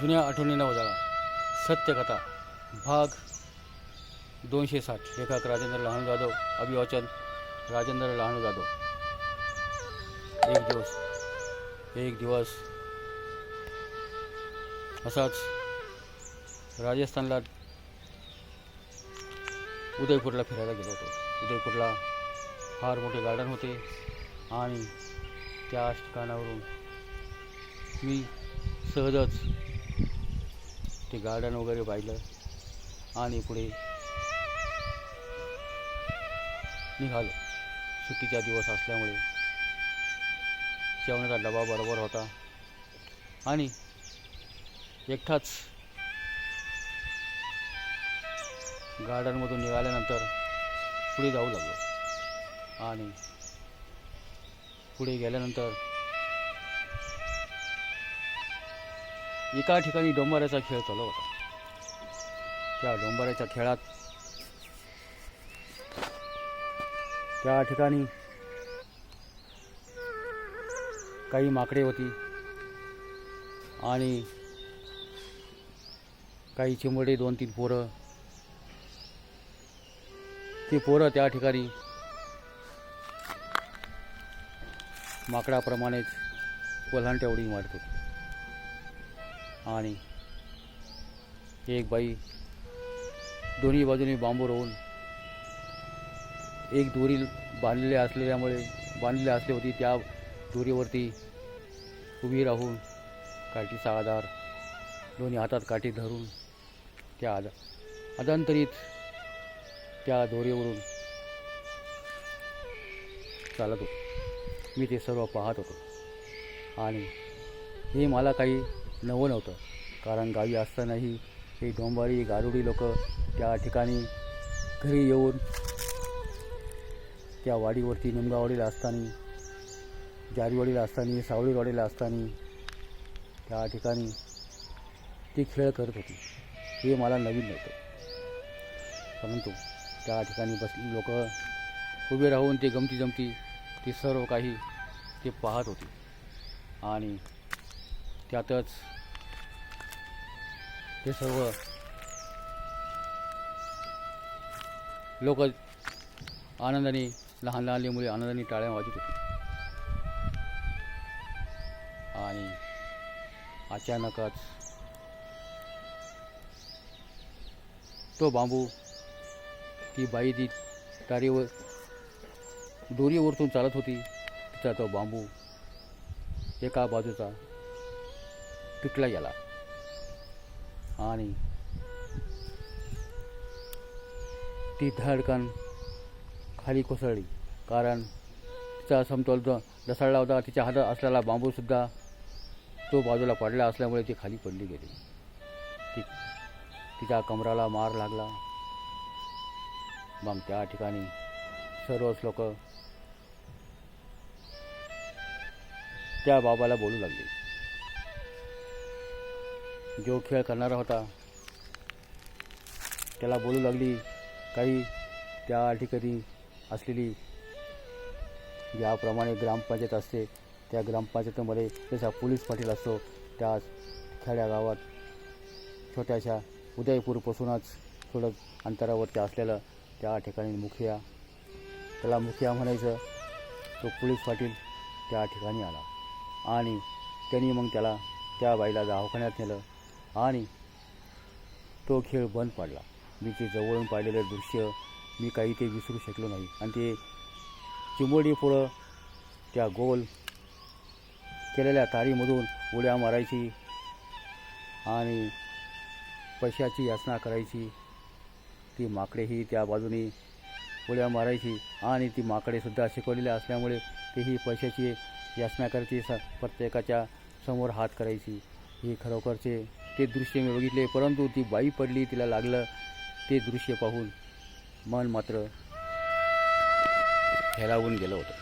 जुन्या आठवणींना उजाळा सत्यकथा भाग दोनशे साठ लेखक राजेंद्र लहानू जाधव अभिवाचन राजेंद्र लहानू जाधव. एक दिवस एक दिवस. असाच राजस्थानला उदयपूरला फिरायला गेलो होतो. उदयपूरला फार मोठे गार्डन होते आणि त्या ठिकाणावरून मी सहजच ते गार्डन वगैरे पाहिलं. आणि पुढे निघालो. सुट्टीचा दिवस असल्यामुळे. जेवणाचा डबा बरोबर होता. आणि एकटाच गार्डनमधून निघाल्यानंतर पुढे जाऊ लागलो. आणि पुढे गेल्यानंतर एका ठिकाणी डोंबाऱ्याचा खेळ चालू होता. त्या डोंबाऱ्याच्या खेळात त्या ठिकाणी काही माकडे होती आणि काही चिंबडे दोन तीन पोरं. ती पोरं त्या ठिकाणी माकडाप्रमाणेच कोल्हांट्या उडी मारत होती. आणि एक बाई दोन्ही बाजूने बांबू रोवून एक दोरी बांधलेली असलेल्यामुळे बांधलेली असली होती त्या दोरीवरती उभी राहून काठीचा आधार दोन्ही हातात काठी धरून त्या आधा अदांतरीत त्या दोरीवरून चालत होतो. मी ते सर्व पाहत होतो. आणि हे मला काही नवं नव्हतं. कारण गावी असतानाही हे डोंबारी गारुडी लोक त्या ठिकाणी घरी येऊन त्या वाडीवरती निमगावाडीला असताना जारीवाडीला असताना सावळीवाडीला असताना त्या ठिकाणी ती खेळ करत होती. हे मला नवीन नव्हतं. परंतु त्या ठिकाणी बस लोक उभे राहून ते गमती जमती ते सर्व काही ते पाहत होती. आणि त्यातच हे सर्व लोक आनंदाने लहान लहान मुले आनंदाने टाळ्या वाजत होती. आणि अचानकच तो बांबू ती बाई ती तारीवर दोरीवरतून चालत होती तिचा तो बांबू एका बाजूचा पिकला गेला. आणि ती धडकन खाली कोसळली. कारण तिचा समतोल जो ढसाळला होता तिच्या हातात असलेला बांबूसुद्धा तो बाजूला पडला असल्यामुळे ती खाली पडली गेली. ती तिच्या कमराला मार लागला. मग त्या ठिकाणी सर्वच लोक त्या बाबाला बोलू लागले. जो खेळ करणारा होता त्याला बोलू लागली काही त्या ठिकाणी असलेली ज्याप्रमाणे ग्रामपंचायत असते त्या ग्रामपंचायतीमध्ये जसा पोलीस पाटील असतो त्या खेड्या गावात छोट्याशा उदयपूरपासूनच थोडं अंतरावरती असलेलं त्या ठिकाणी मुखिया त्याला मुखिया म्हणायचं तो पोलीस पाटील त्या ठिकाणी आला. आणि त्यांनी मग त्याला त्या बाईला दवाखान्यात नेलं. आणि तो खेळ बंद पडला. मी ते जवळून पाहिलेलं दृश्य मी काही ते विसरू शकलो नाही. आणि ते चिंबोडी पुढं त्या गोल केलेल्या तारीमधून उड्या मारायची आणि पैशाची याचना करायची. ती माकडेही त्या बाजूने उड्या मारायची आणि ती माकडेसुद्धा शिकवलेली असल्यामुळे तेही पैशाची याचना करायची. स प्रत्येकाच्या समोर हात करायची. ही खरोखरचे ते दृश्य मी बघितले परंतु ती बाई पडली तिला लागलं ते दृश्य पाहून मन मात्र हेलावून गेलं होतं.